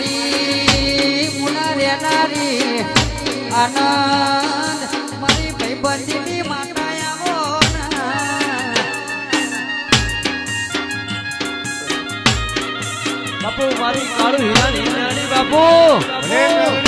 રહેનારી મુના રહેનારી આનંદ. મારી ભાઈ બંધીની માતા આવો બાપુ મારી કાળુ હિરાની બાપુ.